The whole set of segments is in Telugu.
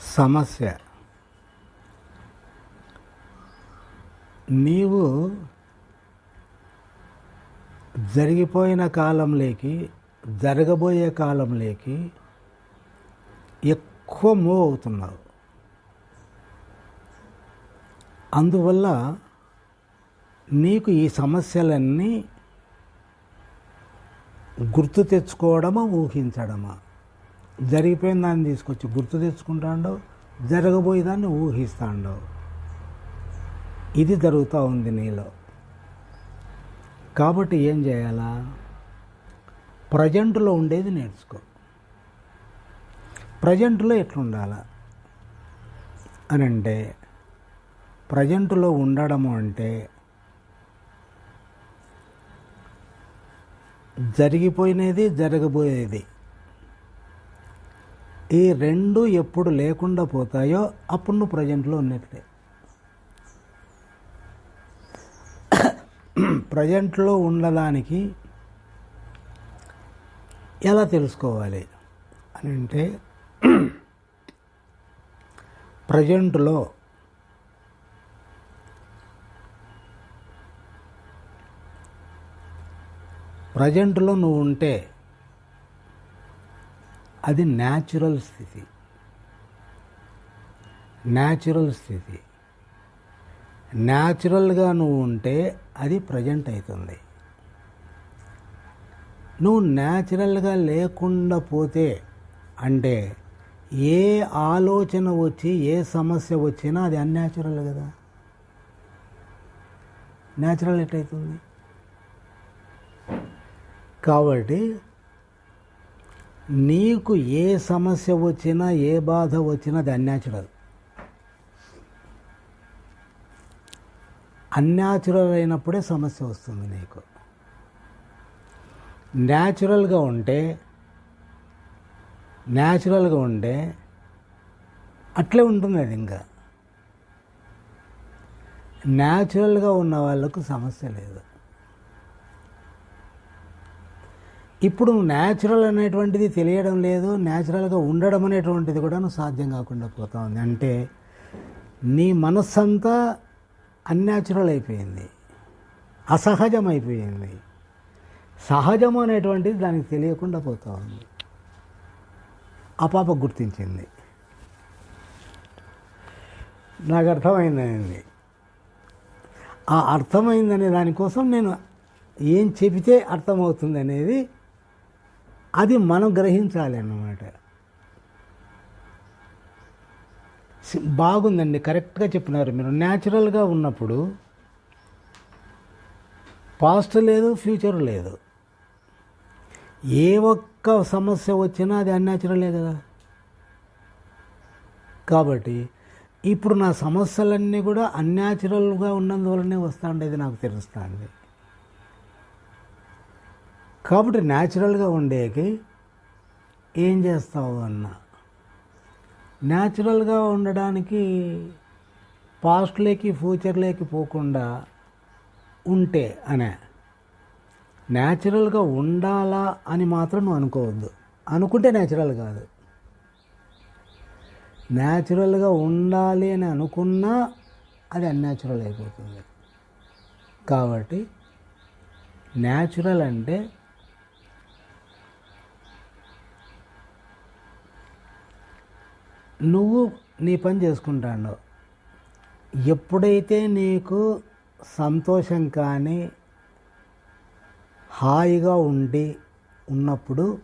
సమస్య. నీవు జరిగిపోయిన కాలంలోకి జరగబోయే కాలంలోకి ఎక్కువ మూవ్ అవుతున్నావు. అందువల్ల నీకు ఈ సమస్యలన్నీ గుర్తు తెచ్చుకోవడమా ఊహించడమా? జరిగిపోయిన దాన్ని తీసుకొచ్చి గుర్తు తెచ్చుకుంటాడు జరగబోయే దాన్ని ఊహిస్తాడో. ఇది జరుగుతూ ఉంది నీలో. కాబట్టి ఏం చేయాలా? ప్రజెంట్లో ఉండేది నేర్చుకో. ప్రజెంట్లో ఎట్లుండాలా? అని అంటే ప్రజెంట్లో ఉండడము అంటే జరిగిపోయినది జరగబోయేది. ఈ రెండు ఎప్పుడు లేకుండా పోతాయో అప్పుడు నువ్వు ప్రజెంట్లో ఉన్నట్లే. ప్రజెంట్లో ఉండడానికి ఎలా తెలుసుకోవాలి అని అంటే ప్రజెంట్లో ప్రజెంట్లో నువ్వు ఉంటే అది న్యాచురల్ స్థితి. న్యాచురల్ స్థితి. న్యాచురల్గా నువ్వు ఉంటే అది ప్రజెంట్ అవుతుంది. నువ్వు న్యాచురల్గా లేకుండా పోతే అంటే ఏ ఆలోచన వచ్చి ఏ సమస్య వచ్చినా అది అన్యాచురల్ కదా. న్యాచురల్ ఎట్లయితుంది? కాబట్టి నీకు ఏ సమస్య వచ్చినా ఏ బాధ వచ్చినా అది అన్యాచురల్. అన్యాచురల్ అయినప్పుడే సమస్య వస్తుంది నీకు. న్యాచురల్గా ఉంటే న్యాచురల్గా ఉంటే అట్లే ఉంటుంది అది ఇంకా. న్యాచురల్గా ఉన్న వాళ్ళకు సమస్య లేదు. ఇప్పుడు న్యాచురల్ అనేటువంటిది తెలియడం లేదు న్యాచురల్గా ఉండడం అనేటువంటిది కూడా సాధ్యం కాకుండా పోతా ఉంది. అంటే నీ మనస్సంతా అన్యాచురల్ అయిపోయింది అసహజం అయిపోయింది సహజం అనేటువంటిది దానికి తెలియకుండా పోతా ఉంది. ఆ పాప గుర్తించింది. నాకు అర్థమైందనేది ఆ అర్థమైందనే దానికోసం నేను ఏం చెబితే అర్థమవుతుంది అనేది అది మనం గ్రహించాలి అన్నమాట బాగుందండి కరెక్ట్గా చెప్పినారు మీరు. న్యాచురల్గా ఉన్నప్పుడు పాస్ట్ లేదు ఫ్యూచర్ లేదు. ఏ ఒక్క సమస్య వచ్చినా అది అన్యాచురలే కదా. కాబట్టి ఇప్పుడు నా సమస్యలన్నీ కూడా అన్యాచురల్గా ఉన్నందువల్లనే వస్తుండేది నాకు తెలుస్తుంది. కాబట్టి న్యాచురల్గా ఉండేకి ఏం చేస్తావు అన్న? న్యాచురల్గా ఉండడానికి పాస్ట్లోకి ఫ్యూచర్లోకి పోకుండా ఉంటే అనే. న్యాచురల్గా ఉండాలా అని మాత్రం నువ్వు అనుకోవద్దు. అనుకుంటే న్యాచురల్ కాదు. న్యాచురల్గా ఉండాలి అని అనుకున్నా అది అన్యాచురల్ అయిపోతుంది. కాబట్టి న్యాచురల్ అంటే నువ్వు నీ పని చేసుకుంటాడు ఎప్పుడైతే నీకు సంతోషం కానీ హాయిగా ఉండి ఉన్నప్పుడు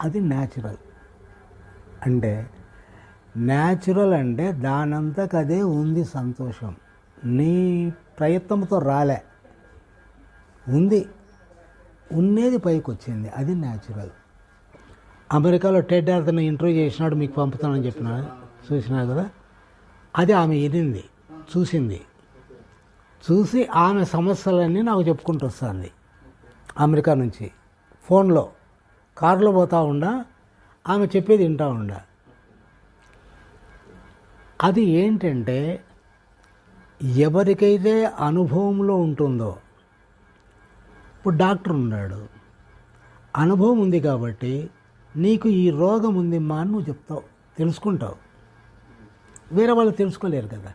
అది న్యాచురల్ అంటే న్యాచురల్ అంటే దానంతకు అదే ఉంది సంతోషం. నీ ప్రయత్నంతో రాలే. ఉంది. ఉండేది పైకి వచ్చింది అది న్యాచురల్ అమెరికాలో టెడ్ అతను ఇంటర్వ్యూ చేసినాడు మీకు పంపుతానని చెప్పిన చూసినా కదా? అది ఆమె వినింది చూసింది. చూసి ఆమె సమస్యలన్నీ నాకు చెప్పుకుంటూ వస్తుంది అమెరికా నుంచి. ఫోన్లో కారులో పోతా ఉండా ఆమె చెప్పేది వింటా ఉండా. అది ఏంటంటే ఎవరికైతే అనుభవంలో ఉంటుందో ఇప్పుడు డాక్టర్ ఉన్నాడు. అనుభవం ఉంది కాబట్టి నీకు ఈ రోగం ఉందిమ్మా అని నువ్వు చెప్తావు. తెలుసుకుంటావు. వేరే వాళ్ళు తెలుసుకోలేరు కదా.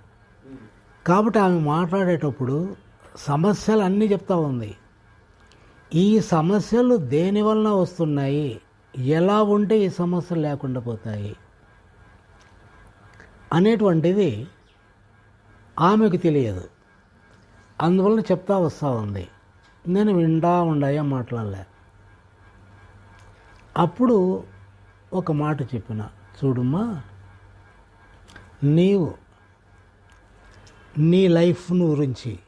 కాబట్టి ఆమె మాట్లాడేటప్పుడు సమస్యలు అన్నీ చెప్తా ఉంది. ఈ సమస్యలు దేని వలన వస్తున్నాయి? ఎలా ఉంటే ఈ సమస్యలు లేకుండా పోతాయి? అనేటువంటిది ఆమెకు తెలియదు. అందువలన చెప్తా వస్తూ ఉంది. నేను వింటా ఉండయా మాట్లాడలే. అప్పుడు ఒక మాట చెప్పిన చూడమ్మా నీవు నీ లైఫ్ గురించి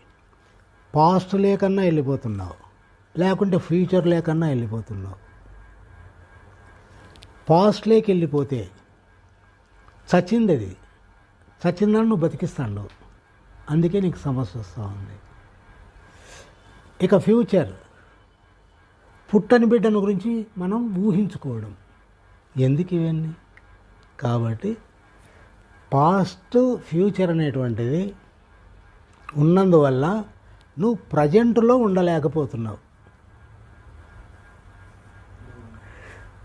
పాస్ట్ లేకన్నా వెళ్ళిపోతున్నావు లేకుంటే ఫ్యూచర్ లేకన్నా వెళ్ళిపోతున్నావు. పాస్ట్లోకి వెళ్ళిపోతే చచ్చింది అది చచ్చిందని నువ్వు బతికిస్తాను అందుకే నీకు సమస్య వస్తూ ఉంది. ఇక ఫ్యూచర్ పుట్టని బిడ్డను గురించి మనం ఊహించుకోవడం. ఎందుకు ఇవన్నీ? కాబట్టి పాస్ట్ ఫ్యూచర్ అనేటువంటిది ఉన్నందువల్ల నువ్వు ప్రజెంట్లో ఉండలేకపోతున్నావు.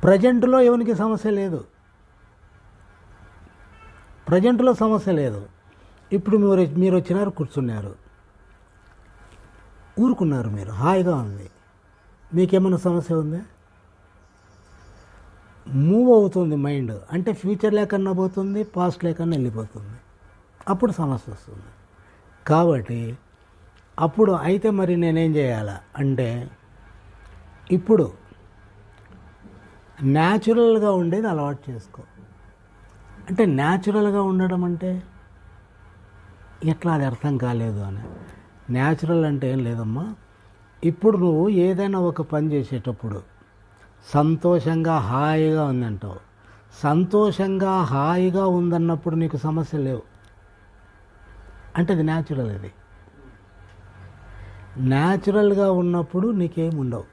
ప్రజెంట్లో ఎవరికి సమస్య లేదు. ప్రజెంట్లో సమస్య లేదు. ఇప్పుడు మీరు మీరు వచ్చినారు కూర్చున్నారు. ఊరుకున్నారు మీరు. హాయిగా ఉంది. మీకేమైనా సమస్య ఉందా? మూవ్ అవుతుంది మైండ్ అంటే ఫ్యూచర్ లేకన్నా పోతుంది పాస్ట్ లేకన్నా వెళ్ళిపోతుంది. అప్పుడు సమస్య వస్తుంది. కాబట్టి అప్పుడు అయితే మరి నేనేం చేయాలా? అంటే ఇప్పుడు న్యాచురల్గా ఉండేది అలవాటు చేసుకో. అంటే న్యాచురల్గా ఉండడం అంటే ఎట్లా అది అర్థం కాలేదు అని. న్యాచురల్ అంటే ఏం లేదమ్మా. ఇప్పుడు నువ్వు ఏదైనా ఒక పని చేసేటప్పుడు సంతోషంగా హాయిగా ఉందంటావు. సంతోషంగా హాయిగా ఉందన్నప్పుడు నీకు సమస్య లేవు. అంటే అది న్యాచురల్ అది. న్యాచురల్గా ఉన్నప్పుడు నీకేముండవు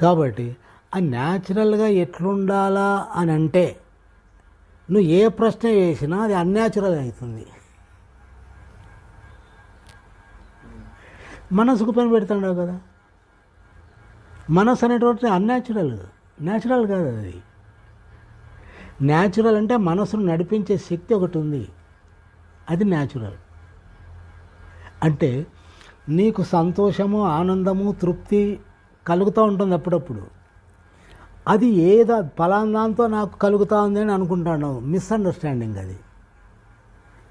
కాబట్టి ఆ న్యాచురల్గా ఎట్లుండాలా అని అంటే నువ్వు ఏ ప్రశ్న వేసినా అది అన్యాచురల్ అవుతుంది. మనసుకు పని పెడుతున్నావు కదా. మనసు అనేటువంటి అన్యాచురల్ న్యాచురల్ కాదు అది. న్యాచురల్ అంటే మనసును నడిపించే శక్తి ఒకటి ఉంది. అది న్యాచురల్ అంటే నీకు సంతోషము ఆనందము తృప్తి కలుగుతూ ఉంటుంది అప్పుడప్పుడు. అది ఏదో ఫలాందాంతో నాకు కలుగుతూ ఉంది అని అనుకుంటాను. మిస్అండర్స్టాండింగ్ అది.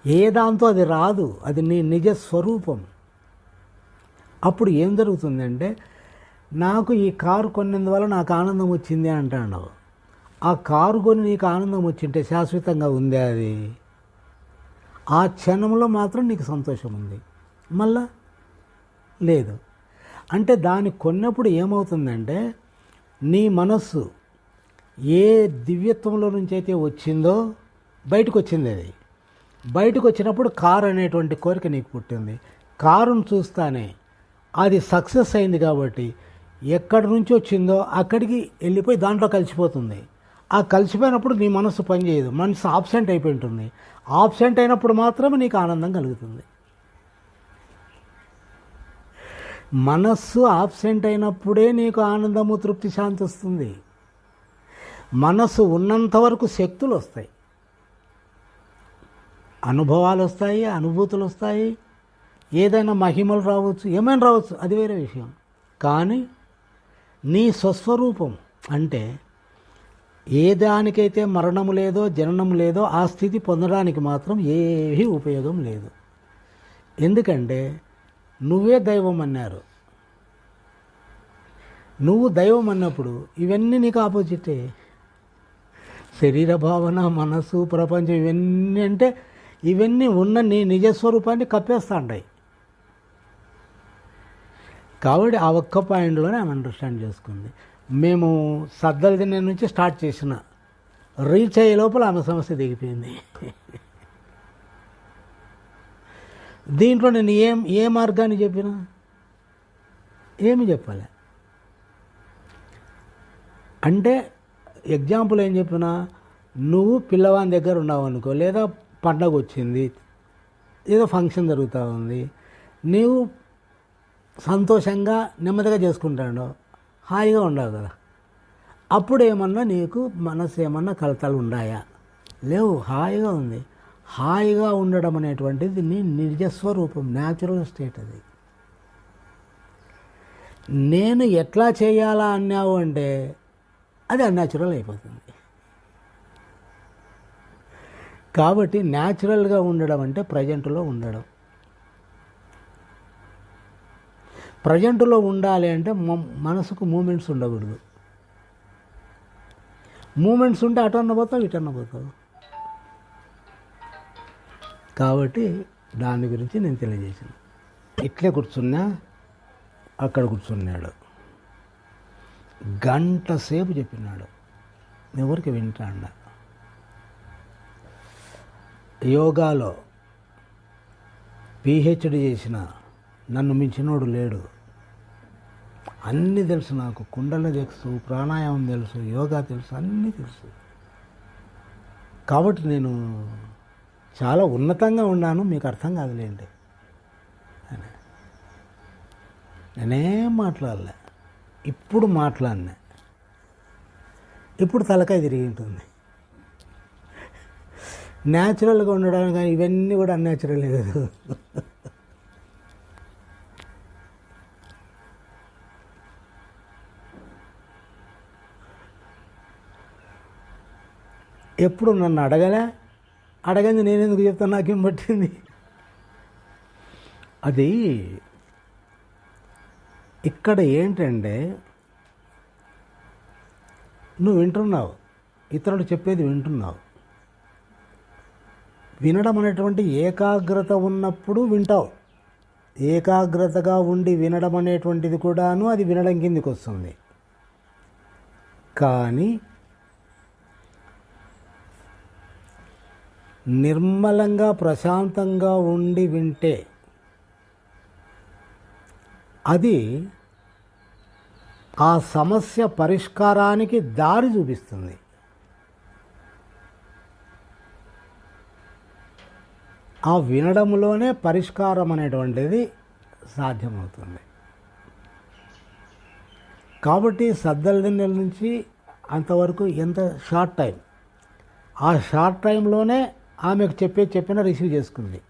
ఏ దాంతో అది రాదు. అది నీ నిజ స్వరూపం అప్పుడు ఏం జరుగుతుందంటే నాకు ఈ కారు కొన్నందువల్ల నాకు ఆనందం వచ్చింది అంటాడు. ఆ కారు కొని నీకు ఆనందం వచ్చింటే శాశ్వతంగా ఉందే అది? ఆ క్షణంలో మాత్రం నీకు సంతోషం ఉంది. మళ్ళా? లేదు. అంటే దాన్ని కొన్నప్పుడు ఏమవుతుందంటే నీ మనస్సు ఏ దివ్యత్వంలో నుంచి అయితే వచ్చిందో బయటకు వచ్చింది అది. బయటకు వచ్చినప్పుడు కారు అనేటువంటి కోరిక నీకు పుట్టింది. కారును చూస్తానే అది సక్సెస్ అయింది కాబట్టి ఎక్కడి నుంచి వచ్చిందో అక్కడికి వెళ్ళిపోయి దాంట్లో కలిసిపోతుంది. ఆ కలిసిపోయినప్పుడు నీ మనస్సు పనిచేయదు. మనసు ఆబ్సెంట్ అయిపోయి ఉంటుంది ఆబ్సెంట్ అయినప్పుడు మాత్రమే నీకు ఆనందం కలుగుతుంది. మనస్సు ఆబ్సెంట్ అయినప్పుడే నీకు ఆనందము తృప్తి శాంతి వస్తుంది. మనస్సు ఉన్నంత వరకు శక్తులు వస్తాయి. అనుభవాలు వస్తాయి అనుభూతులు వస్తాయి. ఏదైనా మహిమలు రావచ్చు ఏమైనా రావచ్చు అది వేరే విషయం. కానీ నీ స్వస్వరూపం అంటే ఏ దానికైతే మరణం లేదో జననం లేదో ఆ స్థితి పొందడానికి మాత్రం ఏమీ ఉపయోగం లేదు. ఎందుకంటే నువ్వే దైవం అన్నారు. నువ్వు దైవం అన్నప్పుడు ఇవన్నీ నీకు ఆపోజిటే. శరీర భావన మనసు ప్రపంచం ఇవన్నీ అంటే ఇవన్నీ ఉన్న నీ నిజస్వరూపాన్ని కప్పేస్తా ఉంటాయి కాబట్టి ఆ ఒక్క పాయింట్లోనే ఆమె అండర్స్టాండ్ చేసుకుంది. మేము సద్దలు తినే నుంచి స్టార్ట్ చేసిన రీచ్ అయ్యే లోపల ఆమె సమస్య దిగిపోయింది. దీంట్లో నేను ఏం ఏ మార్గాన్ని చెప్పినా? ఏమి చెప్పాలి. అంటే ఎగ్జాంపుల్ ఏం చెప్పినా? నువ్వు పిల్లవాని దగ్గర ఉన్నావు అనుకో లేదా పండగ వచ్చింది ఏదో ఫంక్షన్ జరుగుతూ ఉంది నీవు సంతోషంగా నెమ్మదిగా చేసుకుంటాడు. హాయిగా ఉండవు కదా. అప్పుడు ఏమన్నా నీకు మనసు ఏమన్నా కలతలు ఉన్నాయా లేవు హాయిగా ఉంది. హాయిగా ఉండడం అనేటువంటిది నీ నిజస్వరూపం న్యాచురల్ స్టేట్ అది. నేను ఎట్లా చేయాలా అన్నావు అంటే అది అన్యాచురల్ అయిపోతుంది. కాబట్టి న్యాచురల్గా ఉండడం అంటే ప్రజెంట్లో ఉండడం. ప్రజెంట్లో ఉండాలి అంటే మనసుకు మూమెంట్స్ ఉండకూడదు. మూమెంట్స్ ఉంటే అటు అన్న పోతావు ఇటు అన్న పోతావు. కాబట్టి దాని గురించి నేను తెలియజేసాను ఇట్లే కూర్చున్నా అక్కడ కూర్చున్నాడు. గంట సేపు చెప్పినాడు. ఎవరికి వింటాండ? యోగాలో పిహెచ్డి చేసిన నన్ను మించినోడు లేడు. అన్నీ తెలుసు నాకు. కుండలు తెలుసు ప్రాణాయామం తెలుసు యోగా తెలుసు అన్నీ తెలుసు. కాబట్టి నేను చాలా ఉన్నతంగా ఉన్నాను మీకు అర్థం కాదులేండి. అని. నేనేం మాట్లాడలే. ఇప్పుడు మాట్లాడినా. ఇప్పుడు తలకాయ తిరిగి ఉంటుంది. న్యాచురల్గా ఉండడానికి కానీ ఇవన్నీ కూడా అన్యాచురల్ లేదు ఎప్పుడు నన్ను అడగలే? అడగంది నేను ఎందుకు చెప్తాను? నాకేం పట్టింది? అది ఇక్కడ ఏంటంటే నువ్వు వింటున్నావు. ఇతరులు చెప్పేది వింటున్నావు. వినడం అనేటువంటి ఏకాగ్రత ఉన్నప్పుడు వింటావు. ఏకాగ్రతగా ఉండి వినడం అనేటువంటిది కూడాను అది వినడం కిందికి వస్తుంది. కానీ నిర్మలంగా ప్రశాంతంగా ఉండి వింటే అది ఆ సమస్య పరిష్కారానికి దారి చూపిస్తుంది. ఆ వినడంలోనే పరిష్కారం అనేటువంటిది సాధ్యమవుతుంది. కాబట్టి సద్దల నుంచి అంతవరకు ఎంత షార్ట్ టైం? ఆ షార్ట్ టైంలోనే ఆమెకు చెప్పే చెప్పిన రిసీవ్ చేసుకుంది.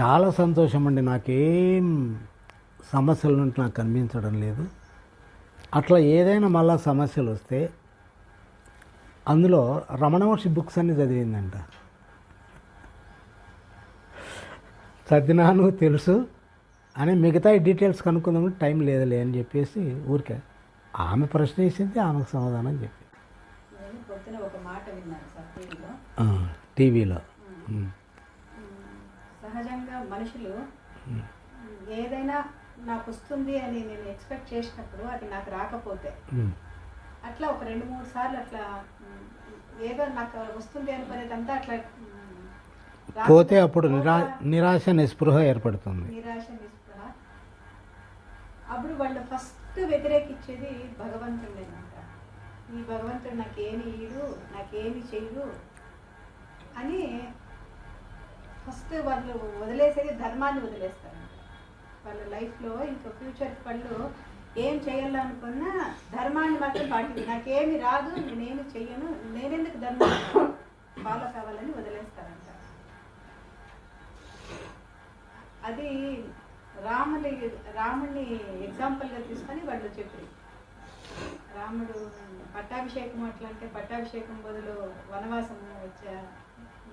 చాలా సంతోషం అండి నాకేం సమస్యల నుండి నాకు కనిపించడం లేదు. అట్లా ఏదైనా మళ్ళా సమస్యలు వస్తే అందులో రమణ మహర్షి బుక్స్ అన్ని చదివిందంట. చదివినాను తెలుసు అని మిగతా డీటెయిల్స్ కనుక్కుందామని టైం లేదులే అని చెప్పేసి ఊరికే ఆమె ప్రశ్న వేసింది ఆమెకు సమాధానం చెప్పి. ఒక మాట విన్నాను. టీవీలో. సహజంగా మనుషులు ఏదైనా నాకు వస్తుంది అని నేను ఎక్స్పెక్ట్ చేసినప్పుడు అది నాకు రాకపోతే అట్లా ఒక రెండు మూడు సార్లు అట్లా ఏదో నాకు వస్తుంది అనుకునేదంతా అట్లా పోతే అప్పుడు నిరా నిరాశ నిస్పృహ ఏర్పడుతుంది. నిరాశ నిస్పృహ. అప్పుడు వాళ్ళు ఫస్ట్ వ్యతిరేకించేది భగవంతుడేనంట ఈ భగవంతుడు నాకేమి ఇయ్యడు నాకేమి చేయడు అని ఫస్ట్ వాళ్ళు వదిలేసేది ధర్మాన్ని వదిలేస్తారంట వాళ్ళ లైఫ్లో ఇంకా ఫ్యూచర్ వాళ్ళు ఏం చేయాలనుకున్నా ధర్మాన్ని మాత్రం పాటి నాకేమి రాదు నేనేమి చెయ్యను నేనెందుకు ధర్మం ఫాలో కావాలని వదిలేస్తారంట. అది రాముని రాముని ఎగ్జాంపుల్గా తీసుకొని వాళ్ళు చెప్పారు. రాముడు పట్టాభిషేకం అట్లా అంటే పట్టాభిషేకం బదులు వనవాసం వచ్చా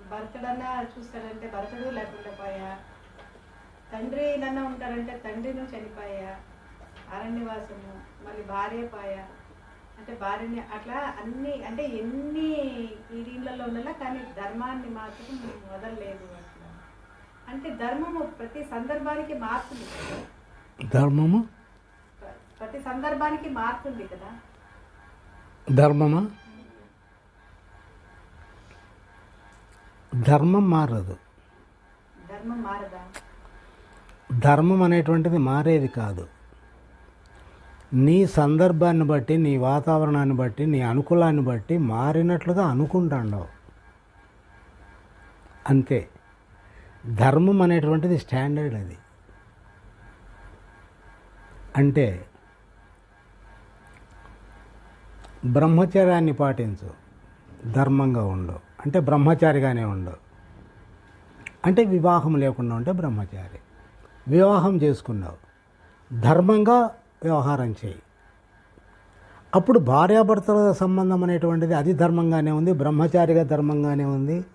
భరతుడన్నా చూస్తాడంటే భరతుడు లేకుండా పోయా? తండ్రి నన్న ఉంటాడంటే తండ్రిను చనిపోయా? అరణ్యవాసము మళ్ళీ భార్య పాయ? అంటే భార్యని అట్లా అన్ని అంటే ఎన్ని ఈ దీనిలలో ఉండాలా కానీ ధర్మాన్ని మాత్రం వదలలేదు అట్లా. అంటే ధర్మము ప్రతి సందర్భానికి మారుతుంది ధర్మము? ప్ర- ప్రతి సందర్భానికి మారుతుంది కదా. ధర్మమా? ధర్మం మారదు. ధర్మం అనేటువంటిది మారేది కాదు. నీ సందర్భాన్ని బట్టి నీ వాతావరణాన్ని బట్టి నీ అనుకూలాన్ని బట్టి మారినట్లుగా అనుకుంటాండవు. అంతే. ధర్మం అనేటువంటిది స్టాండర్డ్ అది. అంటే బ్రహ్మచర్యాన్ని పాటించు. ధర్మంగా ఉండు. అంటే బ్రహ్మచారిగానే ఉండు. అంటే వివాహం లేకుండా ఉంటే బ్రహ్మచారి. వివాహం చేసుకున్నావు. ధర్మంగా వ్యవహారం చేయి. అప్పుడు భార్యాభర్తల సంబంధం అనేటువంటిది అది ధర్మంగానే ఉంది బ్రహ్మచారిగా ధర్మంగానే ఉంది.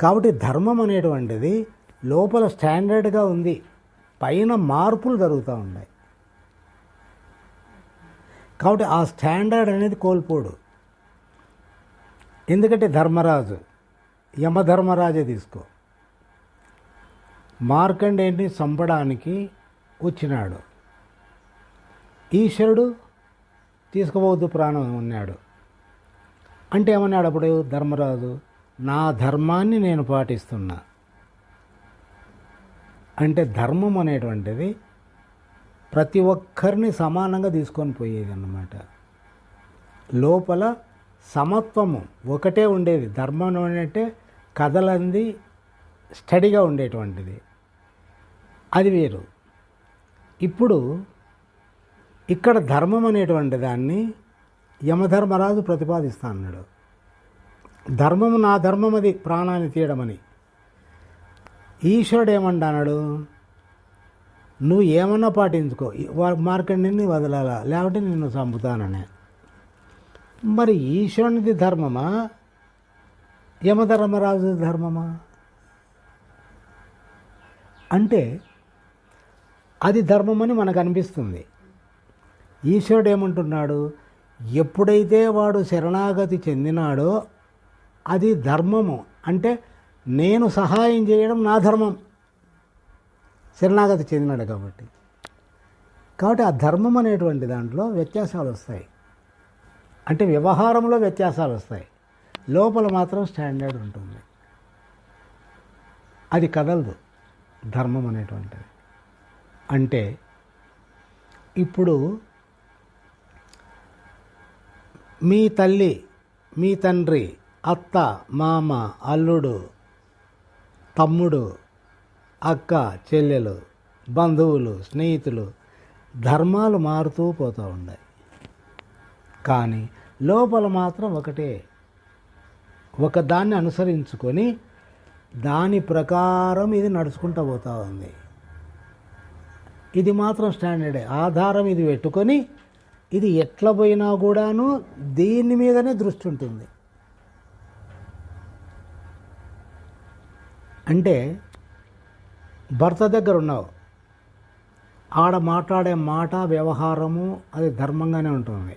కాబట్టి ధర్మం అనేటువంటిది లోపల స్టాండర్డ్గా ఉంది. పైన మార్పులు జరుగుతూ ఉన్నాయి. కాబట్టి ఆ స్టాండర్డ్ అనేది కోల్పోడు. ఎందుకంటే ధర్మరాజు యమధర్మరాజే తీసుకో. మార్కండేయుని చంపడానికి వచ్చినాడు. ఈశ్వరుడు తీసుకోవద్దు ప్రాణం ఉన్నాడు అంటే ఏమన్నాడు అప్పుడు? ధర్మరాజు నా ధర్మాన్ని నేను పాటిస్తున్నా. అంటే ధర్మం అనేటువంటిది ప్రతి ఒక్కరిని సమానంగా తీసుకొని పోయేది అన్నమాట లోపల సమత్వము ఒకటే ఉండేది. ధర్మం అంటే కథలంది స్టడీగా ఉండేటువంటిది. అది వేరు. ఇప్పుడు ఇక్కడ ధర్మం అనేటువంటి దాన్ని యమధర్మరాజు ప్రతిపాదిస్తా అన్నాడు. ధర్మము నా ధర్మం అది ప్రాణాన్ని తీయడమని. ఈశ్వరుడు ఏమంటాడు నువ్వు ఏమన్నా పాటించుకో. మార్కండిని వదలాలా? లేకపోతే నిన్ను చంపుతానని. మరి ఈశ్వరునిది ధర్మమా? యమధర్మరాజు ధర్మమా? అంటే అది ధర్మమని మనకు అనిపిస్తుంది ఈశ్వరుడు ఏమంటున్నాడు ఎప్పుడైతే వాడు శరణాగతి చెందినాడో అది ధర్మము. అంటే నేను సహాయం చేయడం నా ధర్మం. శరణాగతి చెందినాడు కాబట్టి. కాబట్టి ఆ ధర్మం అనేటువంటి దాంట్లో వ్యత్యాసాలు వస్తాయి అంటే వ్యవహారంలో వ్యత్యాసాలు వస్తాయి. లోపల మాత్రం స్టాండర్డ్ ఉంటుంది. అది కదలదు. ధర్మం అనేటువంటిది. అంటే ఇప్పుడు మీ తల్లి మీ తండ్రి అత్త మామ అల్లుడు తమ్ముడు అక్క చెల్లెలు బంధువులు స్నేహితులు ధర్మాలు మారుతూ పోతూ ఉన్నాయి. కానీ లోపల మాత్రం ఒకటే. ఒక దాన్ని అనుసరించుకొని దాని ప్రకారం ఇది నడుచుకుంటూ పోతూ ఉంది. ఇది మాత్రం స్టాండర్డే. ఆధారం ఇది పెట్టుకొని ఇది ఎట్లా పోయినా కూడాను దీని మీదనే దృష్టి ఉంటుంది. అంటే భర్త దగ్గర ఉన్నావు. ఆడ మాట్లాడే మాట వ్యవహారము అది ధర్మంగానే ఉంటుంది.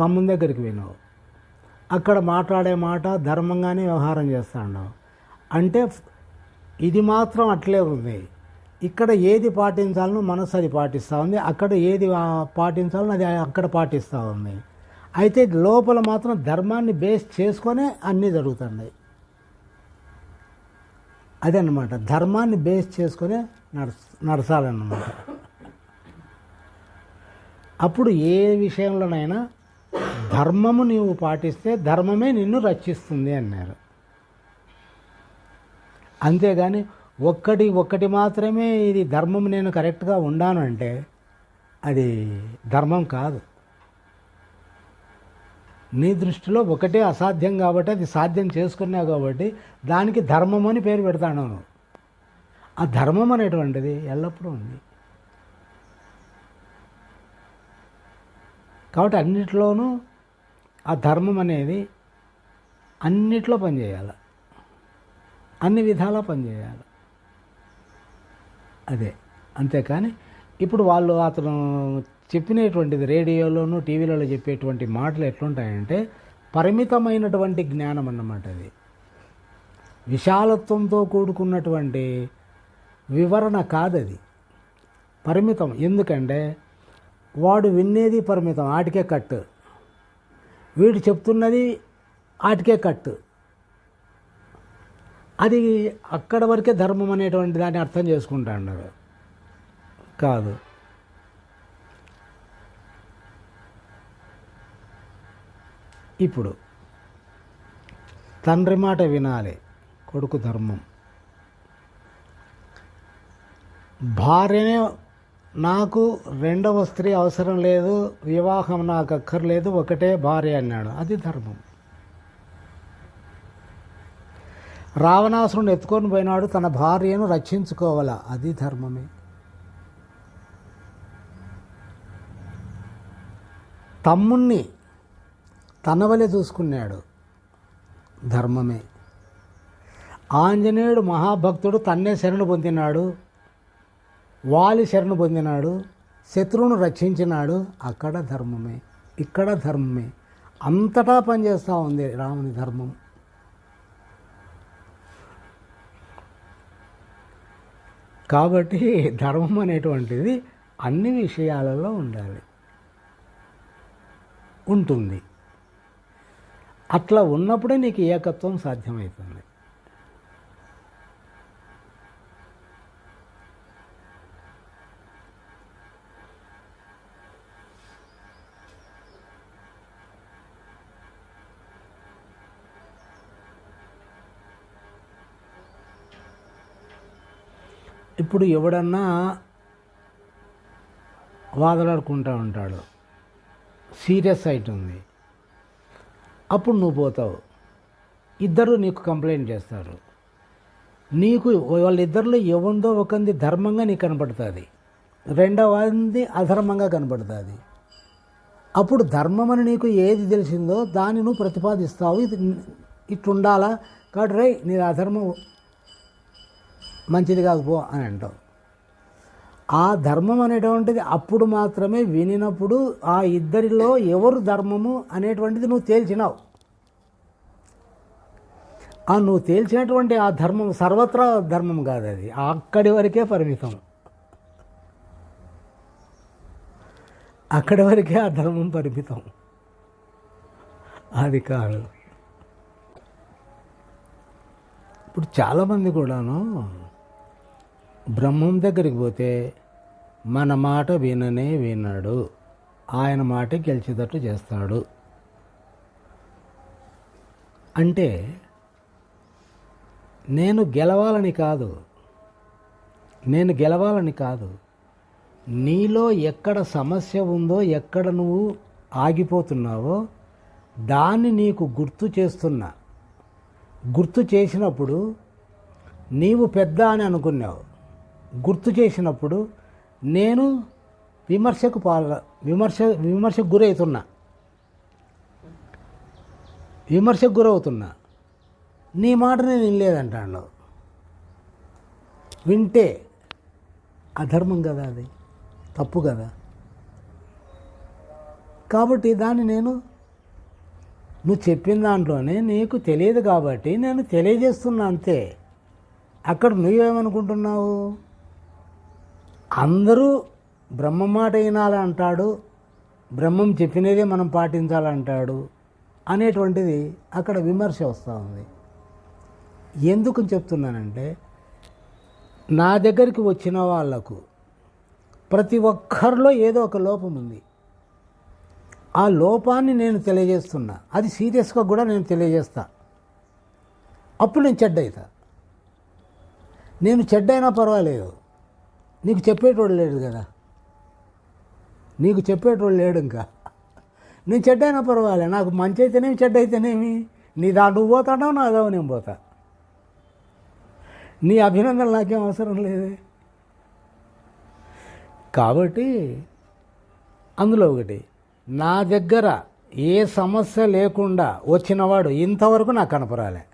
స్తంభం దగ్గరికి పోయినావు. అక్కడ మాట్లాడే మాట ధర్మంగానే వ్యవహారం చేస్తా అంటే ఇది మాత్రం అట్లే ఉంది. ఇక్కడ ఏది పాటించాలనో మనసు అది పాటిస్తూ ఉంది. అక్కడ ఏది పాటించాలనో అది అక్కడ పాటిస్తూ ఉంది. అయితే లోపల మాత్రం ధర్మాన్ని బేస్ చేసుకొనే అన్నీ జరుగుతున్నాయి అదనమాట ధర్మాన్ని బేస్ చేసుకొని నడచ నడచాలన్నమాట అప్పుడు ఏ విషయంలోనైనా ధర్మము నీవు పాటిస్తే ధర్మమే నిన్ను రక్షిస్తుంది అన్నారు. అంతేగాని ఒక్కటి ఒక్కటి మాత్రమే ఇది ధర్మం నేను కరెక్ట్గా ఉండాను అంటే అది ధర్మం కాదు. నీ దృష్టిలో ఒకటే అసాధ్యం కాబట్టి అది సాధ్యం చేసుకున్నావు కాబట్టి దానికి ధర్మం అని పేరు పెడతాను నువ్వు. ఆ ధర్మం అనేటువంటిది ఎల్లప్పుడూ ఉంది. కాబట్టి అన్నిటిలోనూ ఆ ధర్మం అనేది అన్నిట్లో పనిచేయాలి. అన్ని విధాలా పనిచేయాలి. అదే. అంతేకాని ఇప్పుడు వాళ్ళు అతను చెప్పినటువంటిది రేడియోలోను టీవీలలో చెప్పేటువంటి మాటలు ఎట్లుంటాయంటే పరిమితమైనటువంటి జ్ఞానం అన్నమాట అది. విశాలత్వంతో కూడుకున్నటువంటి వివరణ కాదది. పరిమితం. ఎందుకంటే వాడు వినేది పరిమితం. ఆటికే కట్టు. వీడు చెప్తున్నది ఆటికే కట్టు అది అక్కడ వరకే ధర్మం అనేటువంటి దాన్ని అర్థం చేసుకుంటా అన్నారు కాదు. ఇప్పుడు తండ్రి మాట వినాలి కొడుకు ధర్మం. భార్యనే నాకు రెండవ స్త్రీ అవసరం లేదు వివాహం నాకు అక్కర్లేదు ఒకటే భార్య అన్నాడు. అది ధర్మం. రావణాసురుడు ఎత్తుకొని పోయినాడు తన భార్యను రక్షించుకోవాల? అది ధర్మమే. తమ్ముణ్ణి తనవలి చూసుకున్నాడు. ధర్మమే. ఆంజనేయుడు మహాభక్తుడు తన్నే శరణు పొందినాడు. వాలి శరణు పొందినాడు శత్రువును రక్షించినాడు అక్కడ ధర్మమే ఇక్కడ ధర్మమే. అంతటా పనిచేస్తూ ఉంది రాముని ధర్మం. కాబట్టి ధర్మం అనేటువంటిది అన్ని విషయాలలో ఉండాలి. ఉంటుంది. అట్లా ఉన్నప్పుడే నీకు ఏకత్వం సాధ్యమవుతుంది. ఇప్పుడు ఎవడన్నా వాదలాడుకుంటూ ఉంటాడు. సీరియస్ అవుతుంది అప్పుడు నువ్వు పోతావు. ఇద్దరు నీకు కంప్లైంట్ చేస్తారు. నీకు వాళ్ళిద్దరిలో ఎవరిదో ఒకంది ధర్మంగా నీకు కనపడుతుంది. రెండవది అధర్మంగా కనపడుతుంది. అప్పుడు ధర్మం అని నీకు ఏది తెలిసిందో దాన్ని నువ్వు ప్రతిపాదిస్తావు. ఇది ఇట్లుండాలా? కాబట్టి రై నీ అధర్మం మంచిది కాకపో అని అంటావు. ఆ ధర్మం అనేటువంటిది అప్పుడు మాత్రమే వినినప్పుడు ఆ ఇద్దరిలో ఎవరు ధర్మము అనేటువంటిది నువ్వు తేల్చినావు. ఆ నువ్వు తేల్చినటువంటి ఆ ధర్మం సర్వత్రా ధర్మం కాదు అది. అక్కడి వరకే పరిమితం. అక్కడి వరకే ఆ ధర్మం పరిమితం. అది కాదు. ఇప్పుడు చాలామంది కూడాను బ్రహ్మం దగ్గరికి పోతే మన మాట విననే విన్నాడు ఆయన మాట గెలిచేటట్టు చేస్తాడు. అంటే నేను గెలవాలని కాదు. నేను గెలవాలని కాదు. నీలో ఎక్కడ సమస్య ఉందో ఎక్కడ నువ్వు ఆగిపోతున్నావో దాన్ని నీకు గుర్తు చేస్తున్నా. గుర్తు చేసినప్పుడు నీవు పెద్ద అని అనుకున్నావు. గుర్తు చేసినప్పుడు నేను విమర్శకు పాల విమర్శ విమర్శకు గురవుతున్నా. విమర్శకు గురవుతున్నా. నీ మాట నేను వినలేదంటాను వింటే అధర్మం కదా అది తప్పు కదా. కాబట్టి దాన్ని నేను నువ్వు చెప్పిన దాంట్లోనే నీకు తెలియదు కాబట్టి నేను తెలియజేస్తున్నా అంతే. అక్కడ నువ్వేమనుకుంటున్నావు? అందరూ బ్రహ్మ మాట వినాలి అంటాడు బ్రహ్మం చెప్పినదే మనం పాటించాలంటాడు అనేటువంటిది అక్కడ విమర్శ వస్తూ ఉంది. ఎందుకు చెప్తున్నానంటే నా దగ్గరికి వచ్చిన వాళ్ళకు ప్రతి ఒక్కరిలో ఏదో ఒక లోపం ఉంది. ఆ లోపాన్ని నేను తెలియజేస్తున్నా. అది సీరియస్గా కూడా నేను తెలియజేస్తా. అప్పుడు నేను చెడ్డ అవుతా నేను చెడ్డైనా పర్వాలేదు. నీకు చెప్పేటోడు లేడు కదా. నీకు చెప్పేటోడు లేడు ఇంకా. నేను చెడ్డైనా పర్వాలే. నాకు మంచి అయితేనేమి చెడ్డ అయితేనేమి? నీ దాంట్లో నువ్వు పోతాడో నా అదో నేను పోతా. నీ అభినందనలు నాకేం అవసరం లేదే. కాబట్టి అందులో ఒకటి నా దగ్గర ఏ సమస్య లేకుండా వచ్చినవాడు ఇంతవరకు నాకు కనపరాలే.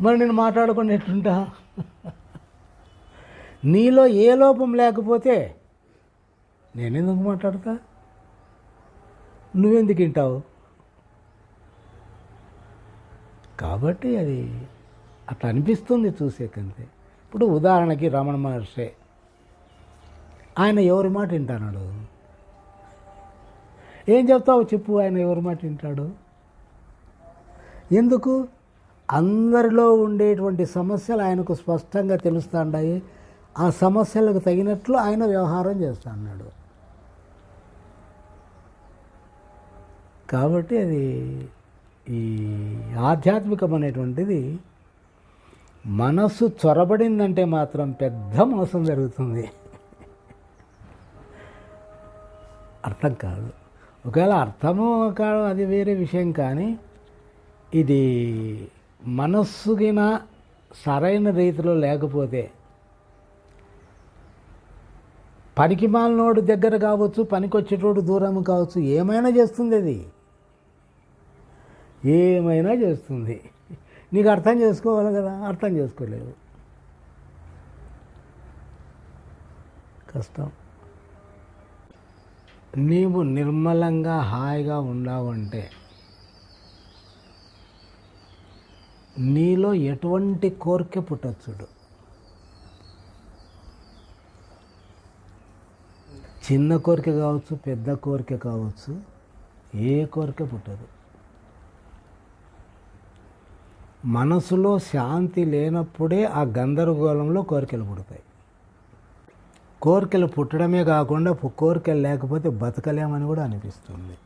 మరి నేను మాట్లాడుకునేట్టుంటా? నీలో ఏ లోపం లేకపోతే నేనెందుకు మాట్లాడతా? నువ్వెందుకు వింటావు? కాబట్టి అది అట్లా అనిపిస్తుంది చూసేకంతే ఇప్పుడు ఉదాహరణకి రమణ మహర్షి. ఆయన ఎవరి మాట వింటాడు ఏం చెప్తావు చెప్పు ఆయన ఎవరి మాట వింటాడు? ఎందుకు? అందరిలో ఉండేటువంటి సమస్యలు ఆయనకు స్పష్టంగా తెలుస్తుండాయి. ఆ సమస్యలకు తగినట్లు ఆయన వ్యవహారం చేస్తా అన్నాడు కాబట్టి అది ఈ ఆధ్యాత్మికం అనేటువంటిది మనస్సు చొరబడిందంటే మాత్రం పెద్ద మోసం జరుగుతుంది. అర్థం కాదు. ఒకవేళ అర్థము కాదు అది వేరే విషయం కానీ ఇది మనస్సుగిన సరైన రీతిలో లేకపోతే పనికి మాలినోడు దగ్గర కావచ్చు పనికొచ్చేటోడు దూరం కావచ్చు ఏమైనా చేస్తుంది అది? ఏమైనా చేస్తుంది. నీకు అర్థం చేసుకోవాలి కదా? అర్థం చేసుకోలేదు. కష్టం. నీవు నిర్మలంగా హాయిగా ఉన్నావంటే నీలో ఎటువంటి కోరిక పుట్టచ్చుడు చిన్న కోరిక కావచ్చు పెద్ద కోరిక కావచ్చు ఏ కోరిక పుట్టదు. మనసులో శాంతి లేనప్పుడే ఆ గందరగోళంలో కోరికలు పుడతాయి. కోరికలు పుట్టడమే కాకుండా కోరికలు లేకపోతే బతకలేమని కూడా అనిపిస్తుంది.